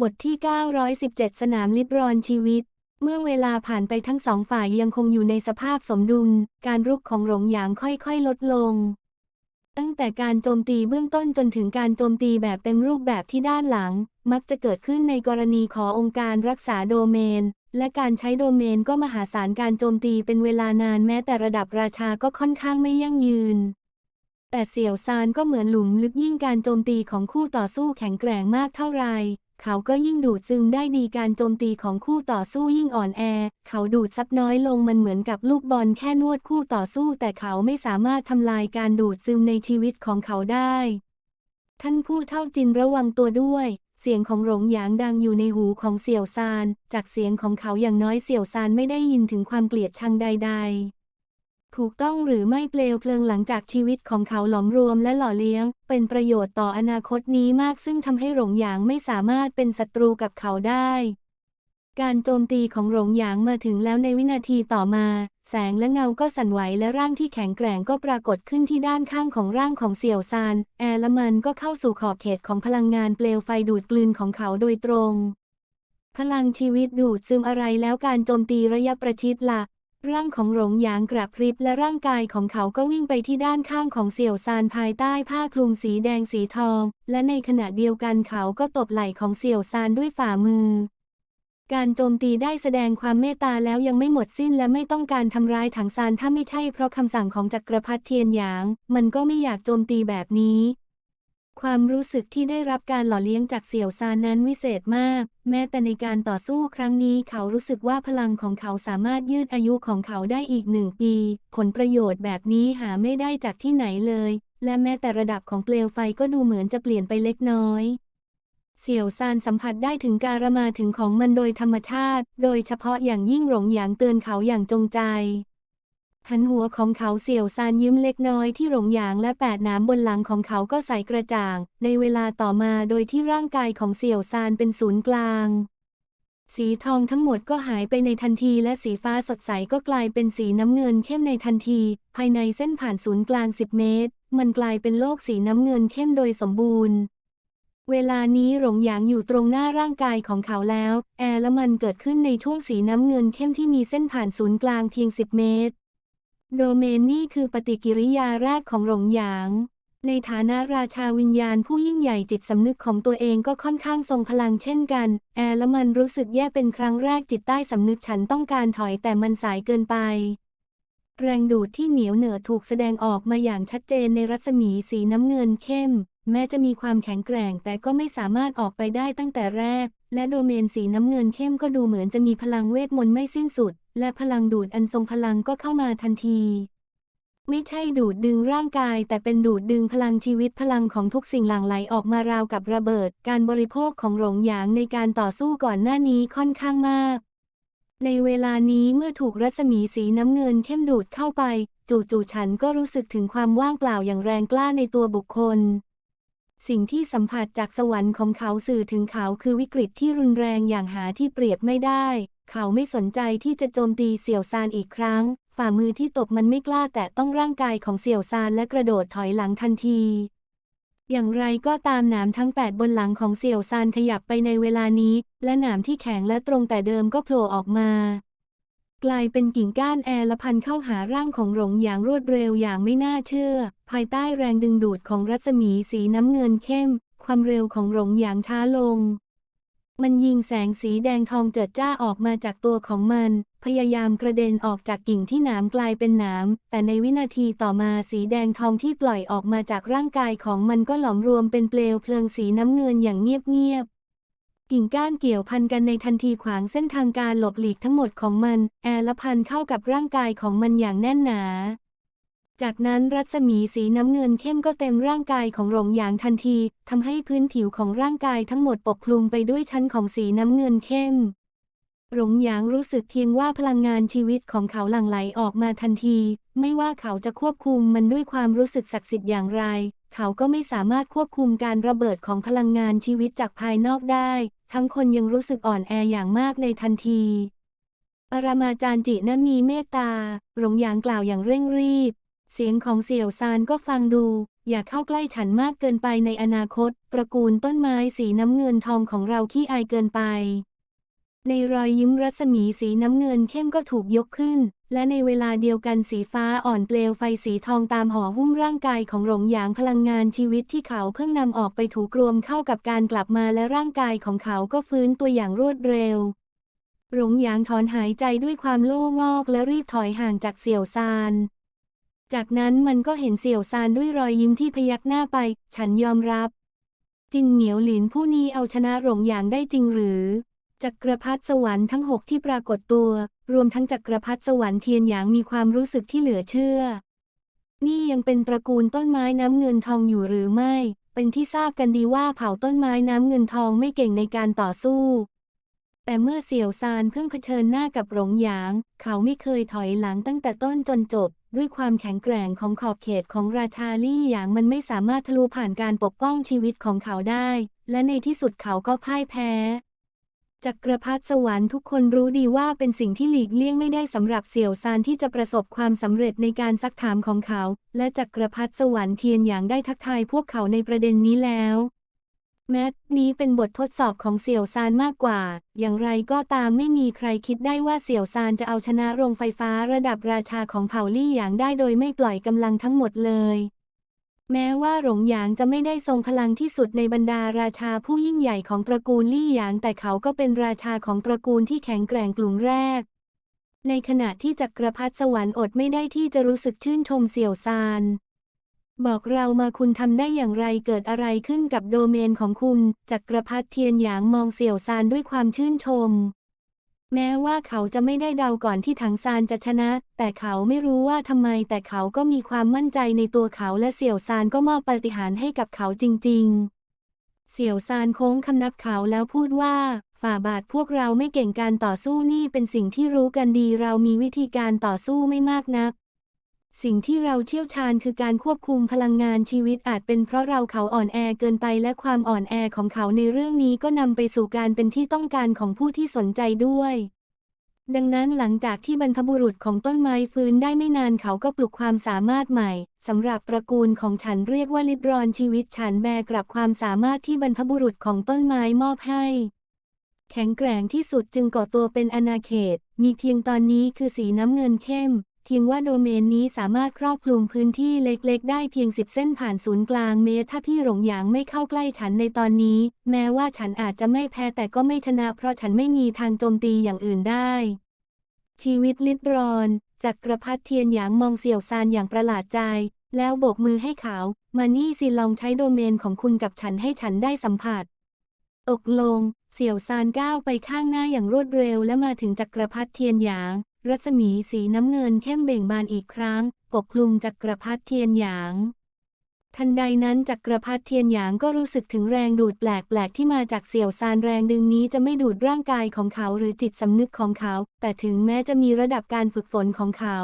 บทที่ 917 สนามลิบรอนชีวิต เมื่อเวลาผ่านไปทั้งสองฝ่ายยังคงอยู่ในสภาพสมดุล การรุกของหลงหยางค่อยๆ ลดลง ตั้งแต่การโจมตีเบื้องต้นจนถึงการโจมตีแบบเต็มรูปแบบที่ด้านหลัง มักจะเกิดขึ้นในกรณีขอองค์การรักษาโดเมน และการใช้โดเมนก็มหาศาลการโจมตีเป็นเวลานานแม้แต่ระดับราชาก็ค่อนข้างไม่ยั่งยืนแต่เสี่ยวซานก็เหมือนหลุมลึกยิ่งการโจมตีของคู่ต่อสู้แข็งแกร่งมากเท่าไร เขาก็ยิ่งดูดซึมได้ดีการโจมตีของคู่ต่อสู้ยิ่งอ่อนแอ เขาดูดซับน้อยลงมันเหมือนกับลูกบอลแค่นวดคู่ต่อสู้ แต่เขาไม่สามารถทำลายการดูดซึมในชีวิตของเขาได้ ท่านผู้เท่าจินระวังตัวด้วย เสียงของหลงหยางดังอยู่ในหูของเสี่ยวซาน จากเสียงของเขาอย่างน้อยเสี่ยวซานไม่ได้ยินถึงความเกลียดชังใด ๆ ถูกต้องหรือไม่เปลวเพลิงหลังจากชีวิตของเขาหลอมรวมและหล่อเลี้ยง เป็นประโยชน์ต่ออนาคตนี้มากซึ่งทำให้หลงหยางไม่สามารถเป็นศัตรูกับเขาได้ การโจมตีของหลงหยางมาถึงแล้วในวินาทีต่อมา แสงและเงาก็สั่นไหวและร่างที่แข็งแกร่งก็ปรากฏขึ้นที่ด้านข้างของร่างของเสี่ยวซาน แอร์แลมันก็เข้าสู่ขอบเขตของพลังงานเปลวไฟดูดกลืนของเขาโดยตรงพลังชีวิตดูดซึมอะไรแล้วการโจมตีระยะประชิดละ่ะ ร่างของหลงหยางกระพริบและร่างกายของเขาก็วิ่งไปที่ด้านข้างของเสี่ยวซานภายใต้ผ้าคลุมสีแดงสีทอง และในขณะเดียวกันเขาก็ตบไหล่ของเสี่ยวซานด้วยฝ่ามือ การโจมตีได้แสดงความเมตตาแล้วยังไม่หมดสิ้นและไม่ต้องการทำร้ายถังซานถ้าไม่ใช่เพราะคำสั่งของจักรพรรดิเทียนหยาง มันก็ไม่อยากโจมตีแบบนี้ ความรู้สึกที่ได้รับการหล่อเลี้ยงจากเสี่ยวซานนั้นวิเศษมาก แม้แต่ในการต่อสู้ครั้งนี้เขารู้สึกว่าพลังของเขาสามารถยืดอายุของเขาได้อีกหนึ่งปี ผลประโยชน์แบบนี้หาไม่ได้จากที่ไหนเลย และแม้แต่ระดับของเปลวไฟก็ดูเหมือนจะเปลี่ยนไปเล็กน้อยเสี่ยวซานสัมผัสได้ถึงการมาถึงของมันโดยธรรมชาติ โดยเฉพาะอย่างยิ่งหลงหยางเตือนเขาอย่างจงใจ หันหัวของเขาเสี่ยวซานยิ้มเล็กน้อยที่หลงหยางและแปดน้ำบนหลังของเขาก็ใสกระจ่าง ในเวลาต่อมาโดยที่ร่างกายของเสี่ยวซานเป็นศูนย์กลาง สีทองทั้งหมดก็หายไปในทันทีและสีฟ้าสดใสก็กลายเป็นสีน้ำเงินเข้มในทันที ภายในเส้นผ่านศูนย์กลาง 10 เมตร มันกลายเป็นโลกสีน้ำเงินเข้มโดยสมบูรณ์เวลานี้หลงหยางอยู่ตรงหน้าร่างกายของเขาแล้ว แอร์และมันเกิดขึ้นในช่วงสีน้ำเงินเข้มที่มีเส้นผ่านศูนย์กลางเพียง 10 เมตร โดเมนนี่คือปฏิกิริยาแรกของหลงหยาง ในฐานะราชาวิญญาณผู้ยิ่งใหญ่จิตสำนึกของตัวเองก็ค่อนข้างทรงพลังเช่นกัน แอร์และมันรู้สึกแย่เป็นครั้งแรกจิตใต้สำนึกฉันต้องการถอยแต่มันสายเกินไป แรงดูดที่เหนียวเหนือถูกแสดงออกมาอย่างชัดเจนในรัศมีสีน้ำเงินเข้ม แม้จะมีความแข็งแกร่งแต่ก็ไม่สามารถออกไปได้ตั้งแต่แรก และโดเมนสีน้ำเงินเข้มก็ดูเหมือนจะมีพลังเวทมนต์ไม่สิ้นสุด และพลังดูดอันทรงพลังก็เข้ามาทันทีไม่ใช่ดูดดึงร่างกาย แต่เป็นดูดดึงพลังชีวิตพลังของทุกสิ่งหลั่งไหลออกมาราวกับระเบิด การบริโภคของหลงหยางในการต่อสู้ก่อนหน้านี้ค่อนข้างมาก ในเวลานี้เมื่อถูกรัศมีสีน้ำเงินเข้มดูดเข้าไป จู่ๆฉันก็รู้สึกถึงความว่างเปล่าอย่างแรงกล้าในตัวบุคคล สิ่งที่สัมผัสจากสวรรค์ของเขาสื่อถึงเขาคือวิกฤตที่รุนแรงอย่างหาที่เปรียบไม่ได้ เขาไม่สนใจที่จะโจมตีเสี่ยวซานอีกครั้ง ฝ่ามือที่ตบมันไม่กล้าแตะต้องร่างกายของเสี่ยวซานและกระโดดถอยหลังทันที อย่างไรก็ตามหนามทั้ง 8 บนหลังของเสี่ยวซานขยับไปในเวลานี้ และหนามที่แข็งและตรงแต่เดิมก็โผล่ออกมา กลายเป็นกิ่งก้านแอร์ละพันเข้าหาร่างของหลงอย่างรวดเร็วอย่างไม่น่าเชื่อ ภายใต้แรงดึงดูดของรัศมีสีน้ำเงินเข้ม ความเร็วของหลงอย่างช้าลง มันยิงแสงสีแดงทองเจิดจ้าออกมาจากตัวของมัน พยายามกระเด็นออกจากกิ่งที่หนามกลายเป็นหนาม แต่ในวินาทีต่อมาสีแดงทองที่ปล่อยออกมาจากร่างกายของมันก็หลอมรวมเป็นเปลวเพลิงสีน้ำเงินอย่างเงียบๆ กิ่งก้านเกี่ยวพันกันในทันทีขวางเส้นทางการหลบหลีกทั้งหมดของมัน แอร์ละพันเข้ากับร่างกายของมันอย่างแน่นหนา จากนั้นรัศมีสีน้ำเงินเข้มก็เต็มร่างกายของหลงหยางทันทีทำให้พื้นผิวของร่างกายทั้งหมดปกคลุมไปด้วยชั้นของสีน้ำเงินเข้มหลงหยางรู้สึกเพียงว่าพลังงานชีวิตของเขาหลั่งไหลออกมาทันที ไม่ว่าเขาจะควบคุมมันด้วยความรู้สึกศักดิ์สิทธิ์อย่างไร เขาก็ไม่สามารถควบคุมการระเบิดของพลังงานชีวิตจากภายนอกได้ ทั้งคนยังรู้สึกอ่อนแออย่างมากในทันที ปรมาจารย์จินะมีเมตตา หลงหยางกล่าวอย่างเร่งรีบ เสียงของเสี่ยวซานก็ฟังดู อย่าเข้าใกล้ฉันมากเกินไปในอนาคต ตระกูลต้นไม้สีน้ำเงินทองของเราขี้อายเกินไป ในรอยยิ้มรัศมีสีน้ำเงินเข้มก็ถูกยกขึ้น และในเวลาเดียวกันสีฟ้าอ่อนเปลวไฟสีทองตามห่อหุ้มร่างกายของหลงหยางพลังงานชีวิตที่เขาเพิ่งนำออกไปถูกรวมเข้ากับการกลับมาและร่างกายของเขาก็ฟื้นตัวอย่างรวดเร็ว หลงหยางถอนหายใจด้วยความโล่งอกและรีบถอยห่างจากเสี่ยวซาน จากนั้นมันก็เห็นเสี่ยวซานด้วยรอยยิ้มที่พยักหน้าไป ฉันยอมรับ จินเหมียวหลินผู้นี้เอาชนะหลงหยางได้จริงหรือ จักรพรรดิสวรรค์ทั้งหกที่ปรากฏตัว รวมทั้งจักรพรรดิสวรรค์เทียนหยางมีความรู้สึกที่เหลือเชื่อ นี่ยังเป็นตระกูลต้นไม้น้ำเงินทองอยู่หรือไม่ เป็นที่ทราบกันดีว่าเผ่าต้นไม้น้ำเงินทองไม่เก่งในการต่อสู้ แต่เมื่อเสี่ยวซานเพิ่งเผชิญหน้ากับหลงหยาง เขาไม่เคยถอยหลังตั้งแต่ต้นจนจบ ด้วยความแข็งแกร่งของขอบเขตของราชาลี่หยางมันไม่สามารถทะลุผ่านการปกป้องชีวิตของเขาได้ และในที่สุดเขาก็พ่ายแพ้ จักรพรรดิสวรรค์ทุกคนรู้ดีว่าเป็นสิ่งที่หลีกเลี่ยงไม่ได้สำหรับเสี่ยวซานที่จะประสบความสำเร็จในการซักถามของเขา และจักรพรรดิสวรรค์เทียนหยางได้ทักทายพวกเขาในประเด็นนี้แล้วแม้นี้เป็นบททดสอบของเสี่ยวซานมากกว่า อย่างไรก็ตามไม่มีใครคิดได้ว่าเสี่ยวซานจะเอาชนะโรงไฟฟ้าระดับราชาของเผ่าลี่หยางได้โดยไม่ปล่อยกำลังทั้งหมดเลย แม้ว่าหลงหยางจะไม่ได้ทรงพลังที่สุดในบรรดาราชาผู้ยิ่งใหญ่ของตระกูลลี่หยาง แต่เขาก็เป็นราชาของตระกูลที่แข็งแกร่งกลุ่มแรก ในขณะที่จักรพรรดิสวรรค์อดไม่ได้ที่จะรู้สึกชื่นชมเสี่ยวซาน บอกเรามาคุณทำได้อย่างไรเกิดอะไรขึ้นกับโดเมนของคุณ จักรพรรดิเทียนหยางมองเสี่ยวซานด้วยความชื่นชม แม้ว่าเขาจะไม่ได้เดาก่อนที่ถังซานจะชนะ แต่เขาไม่รู้ว่าทำไม แต่เขาก็มีความมั่นใจในตัวเขาและเสี่ยวซานก็มอบปาฏิหาริย์ให้กับเขาจริง ๆ เสี่ยวซานโค้งคำนับเขาแล้วพูดว่าฝ่าบาทพวกเราไม่เก่งการต่อสู้นี่เป็นสิ่งที่รู้กันดีเรามีวิธีการต่อสู้ไม่มากนัก สิ่งที่เราเชี่ยวชาญคือการควบคุมพลังงานชีวิตอาจเป็นเพราะเราเขาอ่อนแอเกินไปและความอ่อนแอของเขาในเรื่องนี้ก็นำไปสู่การเป็นที่ต้องการของผู้ที่สนใจด้วย ดังนั้นหลังจากที่บรรพบุรุษของต้นไม้ฟื้นได้ไม่นานเขาก็ปลุกความสามารถใหม่สำหรับตระกูลของฉันเรียกว่าลิบรอนชีวิตฉันแบกรับความสามารถที่บรรพบุรุษของต้นไม้มอบให้ แข็งแกร่งที่สุดจึงก่อตัวเป็นอาณาเขต มีเพียงตอนนี้คือสีน้ำเงินเข้ม เพียงว่าโดเมนนี้สามารถครอบคลุมพื้นที่เล็กๆ ได้เพียงสิบเส้นผ่านศูนย์กลางเมตร ถ้าพี่หลงหยางไม่เข้าใกล้ฉันในตอนนี้ แม้ว่าฉันอาจจะไม่แพ้แต่ก็ไม่ชนะเพราะฉันไม่มีทางโจมตีอย่างอื่นได้ ชีวิตลิดรอนจักรพรรดิเทียนหยางมองเสี่ยวซานอย่างประหลาดใจ แล้วโบกมือให้เขา มานี่สิลองใช้โดเมนของคุณกับฉันให้ฉันได้สัมผัสตกลง เสี่ยวซานก้าวไปข้างหน้าอย่างรวดเร็วและมาถึงจักรพรรดิเทียนหยาง รัศมีสีน้ำเงินเข้มเบ่งบานอีกครั้ง ปกคลุมจักรพรรดิเทียนหยาง ทันใดนั้นจักรพรรดิเทียนหยางก็รู้สึกถึงแรงดูดแปลกๆที่มาจากเสี่ยวซานแรงดึงนี้จะไม่ดูดร่างกายของเขาหรือจิตสำนึกของเขา แต่ถึงแม้จะมีระดับการฝึกฝนของเขา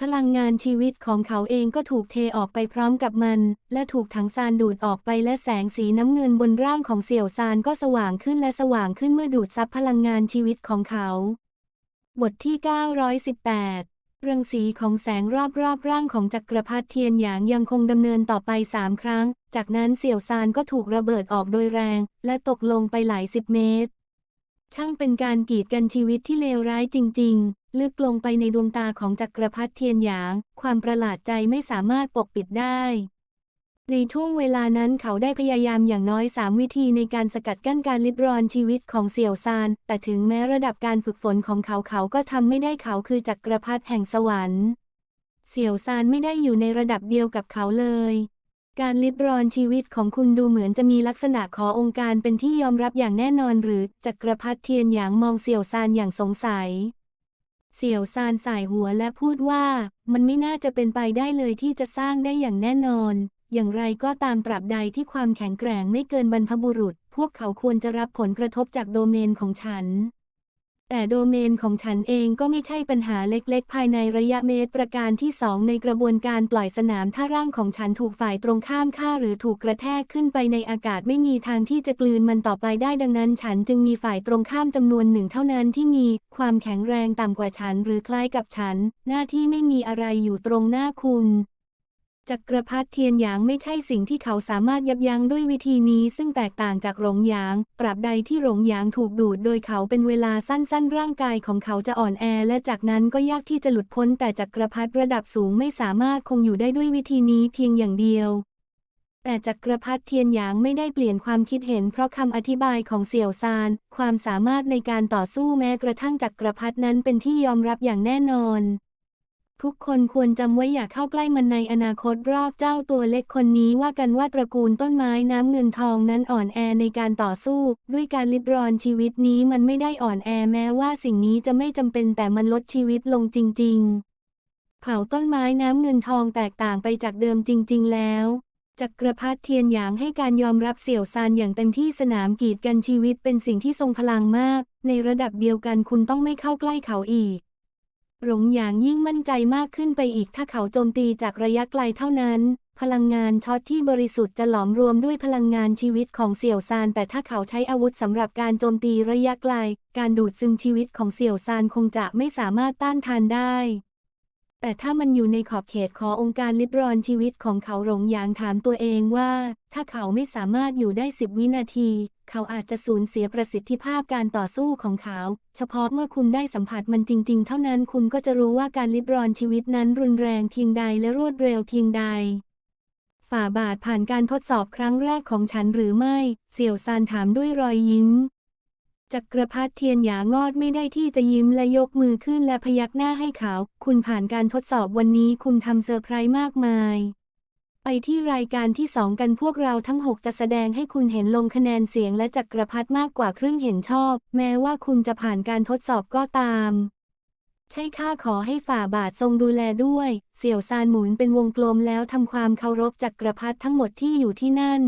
พลังงานชีวิตของเขาเองก็ถูกเทออกไปพร้อมกับมัน และถูกถังซานดูดออกไปและแสงสีน้ำเงินบนร่างของเสี่ยวซานก็สว่างขึ้นและสว่างขึ้นเมื่อดูดซับพลังงานชีวิตของเขา บทที่ 918 รังสีของแสงรอบๆร่างของจักรพรรดิเทียนหยางยังคงดำเนินต่อไปสามครั้ง จากนั้นเสี่ยวซานก็ถูกระเบิดออกโดยแรง และตกลงไปหลายสิบเมตร ช่างเป็นการกีดกันชีวิตที่เลวร้ายจริง ๆ ลึกลงไปในดวงตาของจักรพรรดิเทียนหยาง ความประหลาดใจไม่สามารถปกปิดได้ ในช่วงเวลานั้นเขาได้พยายามอย่างน้อยสามวิธีในการสกัดกั้นการลิดรอนชีวิตของเสี่ยวซาน แต่ถึงแม้ระดับการฝึกฝนของเขาเขาก็ทำไม่ได้เขาคือจักรพรรดิแห่งสวรรค์ เสี่ยวซานไม่ได้อยู่ในระดับเดียวกับเขาเลย การลิดรอนชีวิตของคุณดูเหมือนจะมีลักษณะขอองค์การเป็นที่ยอมรับอย่างแน่นอนหรือจักรพรรดิเทียนหยางมองเสี่ยวซานอย่างสงสัยเสี่ยวซานสายหัวและพูดว่า มันไม่น่าจะเป็นไปได้เลยที่จะสร้างได้อย่างแน่นอน อย่างไรก็ตามตราบใดที่ความแข็งแกร่งไม่เกินบรรพบุรุษ พวกเขาควรจะรับผลกระทบจากโดเมนของฉัน แต่โดเมนของฉันเองก็ไม่ใช่ปัญหาเล็กๆ ภายในระยะเมตรประการที่2ในกระบวนการปล่อยสนามถ้าร่างของฉันถูกฝ่ายตรงข้ามฆ่าหรือถูกกระแทกขึ้นไปในอากาศไม่มีทางที่จะกลืนมันต่อไปได้ดังนั้น ฉันจึงมีฝ่ายตรงข้ามจำนวนหนึ่งเท่านั้นที่มีความแข็งแรงต่ำกว่าฉันหรือคล้ายกับฉัน หน้าที่ไม่มีอะไรอยู่ตรงหน้าคุณ จักรพรรดิเทียนหยางไม่ใช่สิ่งที่เขาสามารถยับยั้งด้วยวิธีนี้ ซึ่งแตกต่างจากหลงหยางตราบใดที่หลงหยางถูกดูดโดยเขาเป็นเวลาสั้นๆ ร่างกายของเขาจะอ่อนแอ และจากนั้นก็ยากที่จะหลุดพ้น แต่จักรพรรดิระดับสูงไม่สามารถคงอยู่ได้ด้วยวิธีนี้เพียงอย่างเดียว แต่จักรพรรดิเทียนหยางไม่ได้เปลี่ยนความคิดเห็น เพราะคำอธิบายของเสี่ยวซาน ความสามารถในการต่อสู้แม้กระทั่งจักรพรรดินั้นเป็นที่ยอมรับอย่างแน่นอน ทุกคนควรจำไว้อย่าเข้าใกล้มันในอนาคตรอบเจ้าตัวเล็กคนนี้ว่ากันว่าตระกูลต้นไม้น้ำเงินทองนั้นอ่อนแอในการต่อสู้ ด้วยการลิดรอนชีวิตนี้มันไม่ได้อ่อนแอแม้ว่าสิ่งนี้จะไม่จำเป็นแต่มันลดชีวิตลงจริง ๆ เผาต้นไม้น้ำเงินทองแตกต่างไปจากเดิมจริง ๆ แล้วจักรพรรดิเทียนหยางให้การยอมรับเสี่ยวซานอย่างเต็มที่สนามกีดกันชีวิตเป็นสิ่งที่ทรงพลังมาก ในระดับเดียวกันคุณต้องไม่เข้าใกล้เขาอีก หลงหยางยิ่งมั่นใจมากขึ้นไปอีกถ้าเขาโจมตีจากระยะไกลเท่านั้น พลังงานช็อตที่บริสุทธิ์จะหลอมรวมด้วยพลังงานชีวิตของเสี่ยวซาน แต่ถ้าเขาใช้อาวุธสำหรับการโจมตีระยะไกล การดูดซึมชีวิตของเสี่ยวซานคงจะไม่สามารถต้านทานได้ แต่ถ้ามันอยู่ในขอบเขตขององค์การลิบรอนชีวิตของเขาหลงหยางถามตัวเองว่า ถ้าเขาไม่สามารถอยู่ได้สิบวินาที เขาอาจจะสูญเสียประสิทธิภาพการต่อสู้ของเขา เฉพาะเมื่อคุณได้สัมผัสมันจริง ๆ เท่านั้นคุณก็จะรู้ว่าการลิบรอนชีวิตนั้นรุนแรงเพียงใดและรวดเร็วเพียงใด ฝ่าบาทผ่านการทดสอบครั้งแรกของฉันหรือไม่ เสี่ยวซานถามด้วยรอยยิ้มจักรพรรดิเทียนหยางอดไม่ได้ที่จะยิ้มและยกมือขึ้นและพยักหน้าให้เขา คุณผ่านการทดสอบวันนี้คุณทำเซอร์ไพรส์มากมาย ไปที่รายการที่สองกันพวกเราทั้ง 6 จะแสดงให้คุณเห็นลงคะแนนเสียงและจักรพรรดิมากกว่าครึ่งเห็นชอบ แม้ว่าคุณจะผ่านการทดสอบก็ตาม ใช่ข้าขอให้ฝ่าบาททรงดูแลด้วย เสี่ยวซานหมุนเป็นวงกลมแล้วทำความเคารพจักรพรรดิทั้งหมดที่อยู่ที่นั่น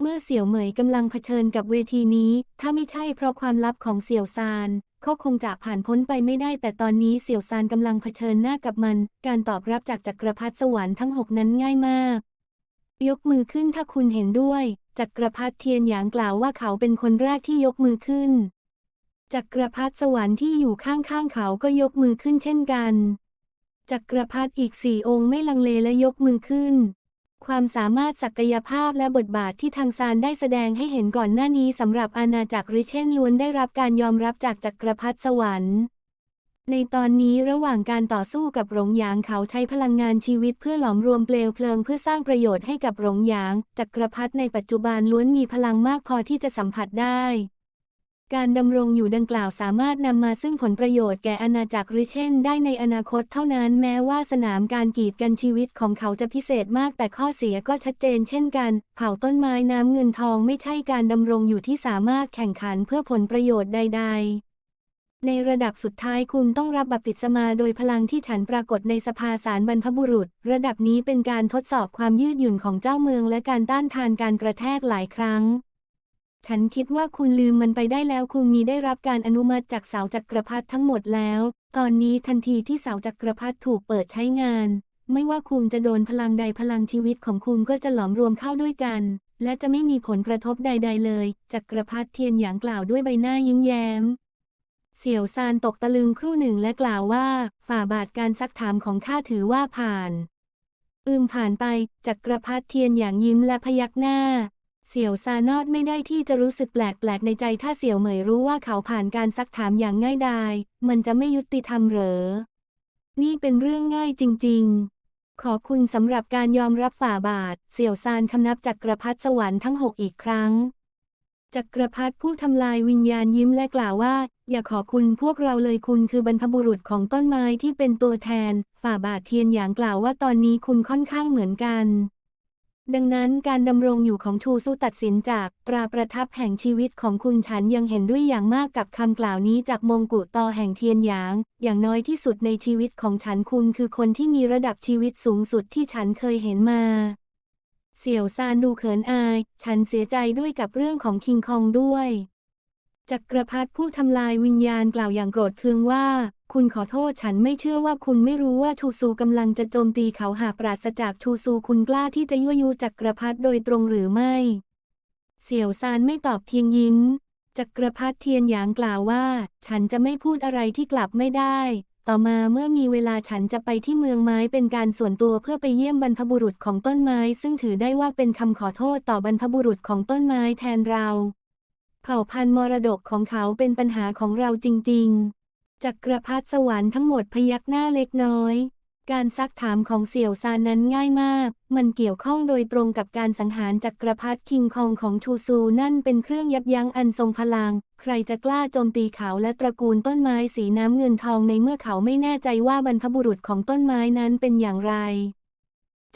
เมื่อเสี่ยวเหมยกำลังเผชิญกับเวทีนี้ ถ้าไม่ใช่เพราะความลับของเสี่ยวซาน เขาคงจะผ่านพ้นไปไม่ได้ แต่ตอนนี้เสี่ยวซานกำลังเผชิญหน้ากับมัน การตอบรับจากจักรพรรดิสวรรค์ทั้งหกนั้นง่ายมาก ยกมือขึ้นถ้าคุณเห็นด้วย จักรพรรดิเทียนหยางกล่าวว่าเขาเป็นคนแรกที่ยกมือขึ้น จักรพรรดิสวรรค์ที่อยู่ข้างๆเขาก็ยกมือขึ้นเช่นกัน จักรพรรดิอีกสี่องค์ไม่ลังเลและยกมือขึ้น ความสามารถศักยภาพและบทบาทที่ทางซานได้แสดงให้เห็นก่อนหน้านี้สำหรับอาณาจักรริเชนล้วนได้รับการยอมรับจากจักรพรรดิสวรรค์ ในตอนนี้ระหว่างการต่อสู้กับหลงหยางเขาใช้พลังงานชีวิตเพื่อหลอมรวมเปลวเพลิงเพื่อสร้างประโยชน์ให้กับหลงหยาง จักรพรรดิในปัจจุบันล้วนมีพลังมากพอที่จะสัมผัสได้ การดำรงอยู่ดังกล่าวสามารถนำมาซึ่งผลประโยชน์แก่อาณาจักรริเชนได้ในอนาคตเท่านั้นแม้ว่าสนามการกีดกันชีวิตของเขาจะพิเศษมากแต่ข้อเสียก็ชัดเจนเช่นกัน เผาต้นไม้น้ำเงินทองไม่ใช่การดำรงอยู่ที่สามารถแข่งขันเพื่อผลประโยชน์ใด ๆในระดับสุดท้ายคุณต้องรับบัพติศมาโดยพลังที่ฉันปรากฏในสภาสารบรรพบุรุษ ระดับนี้เป็นการทดสอบความยืดหยุ่นของเจ้าเมืองและการต้านทานการกระแทกหลายครั้ง ฉันคิดว่าคุณลืมมันไปได้แล้วคุณมีได้รับการอนุมัติจากเสาจักรพรรดิทั้งหมดแล้ว ตอนนี้ทันทีที่เสาจักรพรรดิถูกเปิดใช้งาน ไม่ว่าคุณจะโดนพลังใดพลังชีวิตของคุณก็จะหลอมรวมเข้าด้วยกัน และจะไม่มีผลกระทบใด ๆ เลยจักรพรรดิเทียนหยางกล่าวด้วยใบหน้ายิ้มแย้ม เสี่ยวซานตกตะลึงครู่หนึ่งและกล่าวว่า ฝ่าบาทการซักถามของข้าถือว่าผ่านอืมผ่านไปจักรพรรดิเทียนอย่างยิ้มและพยักหน้า เสี่ยวซานอดไม่ได้ที่จะรู้สึกแปลกๆในใจถ้าเสี่ยวเหมยรู้ว่าเขาผ่านการซักถามอย่างง่ายดาย มันจะไม่ยุติธรรมเหรอ นี่เป็นเรื่องง่ายจริง ๆ ขอบคุณสำหรับการยอมรับฝ่าบาท เสี่ยวซานคำนับจักรพรรดิสวรรค์ทั้งหกอีกครั้ง จักรพรรดิผู้ทำลายวิญญาณยิ้มและกล่าวว่า อย่าขอบคุณพวกเราเลยคุณคือบรรพบุรุษของต้นไม้ที่เป็นตัวแทน ฝ่าบาทเทียนอย่างกล่าวว่าตอนนี้คุณค่อนข้างเหมือนกัน ดังนั้นการดำรงอยู่ของชูสู้ตัดสินจากตราประทับแห่งชีวิตของคุณฉันยังเห็นด้วยอย่างมากกับคำกล่าวนี้จากมงกุฎตอแห่งเทียนหยาง อย่างน้อยที่สุดในชีวิตของฉันคุณคือคนที่มีระดับชีวิตสูงสุดที่ฉันเคยเห็นมาเสี่ยวซานดูเขินอาย ฉันเสียใจด้วยกับเรื่องของคิงคองด้วย จักรพรรดิผู้ทำลายวิญญาณกล่าวอย่างโกรธเคืองว่า คุณขอโทษฉันไม่เชื่อว่าคุณไม่รู้ว่าชูซูกำลังจะโจมตีเขาหากปราศจากชูซูคุณกล้าที่จะยั่วยุจักรพรรดิโดยตรงหรือไม่ เสี่ยวซานไม่ตอบเพียงยิ้ม จักรพรรดิเทียนหยางกล่าวว่า ฉันจะไม่พูดอะไรที่กลับไม่ได้ ต่อมาเมื่อมีเวลาฉันจะไปที่เมืองไม้เป็นการส่วนตัวเพื่อไปเยี่ยมบรรพบุรุษของต้นไม้ ซึ่งถือได้ว่าเป็นคำขอโทษต่อบรรพบุรุษของต้นไม้แทนเรา ผ่าพันธุ์มรดกของเขาเป็นปัญหาของเราจริง ๆ จักรพรรดิสวรรค์ทั้งหมดพยักหน้าเล็กน้อย การซักถามของเสี่ยวซานนั้นง่ายมาก มันเกี่ยวข้องโดยตรงกับการสังหารจักรพรรดิคิงคองของชูซูนั่นเป็นเครื่องยับยั้งอันทรงพลัง ใครจะกล้าโจมตีเขาและตระกูลต้นไม้สีน้ำเงินทองในเมื่อเขาไม่แน่ใจว่าบรรพบุรุษของต้นไม้นั้นเป็นอย่างไร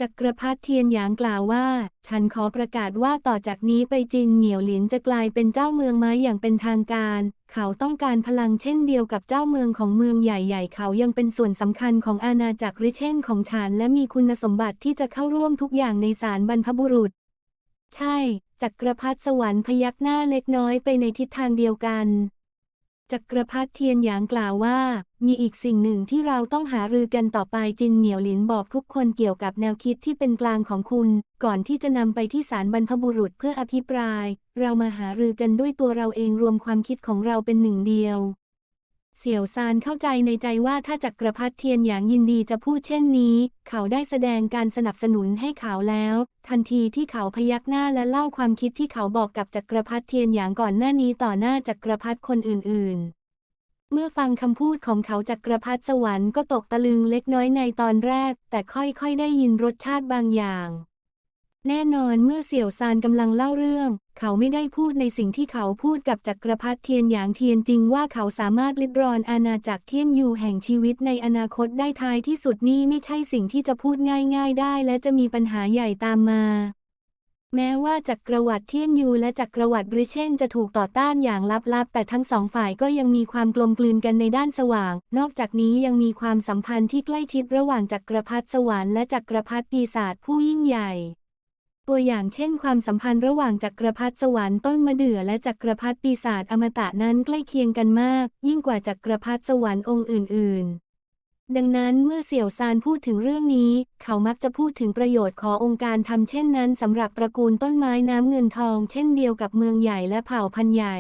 จักรพรรดิเทียนหยางกล่าวว่า ฉันขอประกาศว่าต่อจากนี้ไปจินเหนียวหลินจะกลายเป็นเจ้าเมืองไม้อย่างเป็นทางการ เขาต้องการพลังเช่นเดียวกับเจ้าเมืองของเมืองใหญ่ๆ เขายังเป็นส่วนสำคัญของอาณาจักรริเช่นของฉันและมีคุณสมบัติที่จะเข้าร่วมทุกอย่างในศาลบรรพบุรุษ ใช่ จักรพรรดิสวรรค์พยักหน้าเล็กน้อยไปในทิศทางเดียวกัน จักรพรรดิเทียนหยางกล่าวว่า มีอีกสิ่งหนึ่งที่เราต้องหารือกันต่อไปจินเหนียวหลินบอกทุกคนเกี่ยวกับแนวคิดที่เป็นกลางของคุณ ก่อนที่จะนำไปที่ศาลบรรพบุรุษเพื่ออภิปราย เรามาหารือกันด้วยตัวเราเองรวมความคิดของเราเป็นหนึ่งเดียว เสี่ยวซานเข้าใจในใจว่าถ้าจักรพรรดิเทียนหยางยินดีจะพูดเช่นนี้ เขาได้แสดงการสนับสนุนให้เขาแล้ว ทันทีที่เขาพยักหน้าและเล่าความคิดที่เขาบอกกับจักรพรรดิเทียนหยางก่อนหน้านี้ต่อหน้าจักรพรรดิคนอื่น ๆเมื่อฟังคำพูดของเขาจักรพรรดิสวรรค์ก็ตกตะลึงเล็กน้อยในตอนแรก แต่ค่อยๆได้ยินรสชาติบางอย่าง แน่นอนเมื่อเสี่ยวซานกำลังเล่าเรื่อง เขาไม่ได้พูดในสิ่งที่เขาพูดกับจักรพรรดิเทียนหยางเทียนจริงว่าเขาสามารถลิดรอนอาณาจักรเทียนยูแห่งชีวิตในอนาคตได้ท้ายที่สุดนี่ไม่ใช่สิ่งที่จะพูดง่าย ๆ ได้ และจะมีปัญหาใหญ่ตามมา แม้ว่าจักรวรรดิเทียนยูและจักรวรรดิบริเชนจะถูกต่อต้านอย่างลับๆ แต่ทั้งสองฝ่ายก็ยังมีความกลมกลืนกันในด้านสว่าง นอกจากนี้ยังมีความสัมพันธ์ที่ใกล้ชิดระหว่างจักรพรรดิสวรรค์และจักรพรรดิปีศาจผู้ยิ่งใหญ่ ตัวอย่างเช่นความสัมพันธ์ระหว่างจักรพรรดิสวรรค์ต้นมะเดื่อและจักรพรรดิปีศาจอมตะนั้นใกล้เคียงกันมาก ยิ่งกว่าจักรพรรดิสวรรค์องค์อื่น ๆ ดังนั้นเมื่อเสี่ยวซานพูดถึงเรื่องนี้ เขามักจะพูดถึงประโยชน์ขององค์การทำเช่นนั้นสำหรับตระกูลต้นไม้น้ำเงินทอง เช่นเดียวกับเมืองใหญ่และเผ่าพันธุ์ใหญ่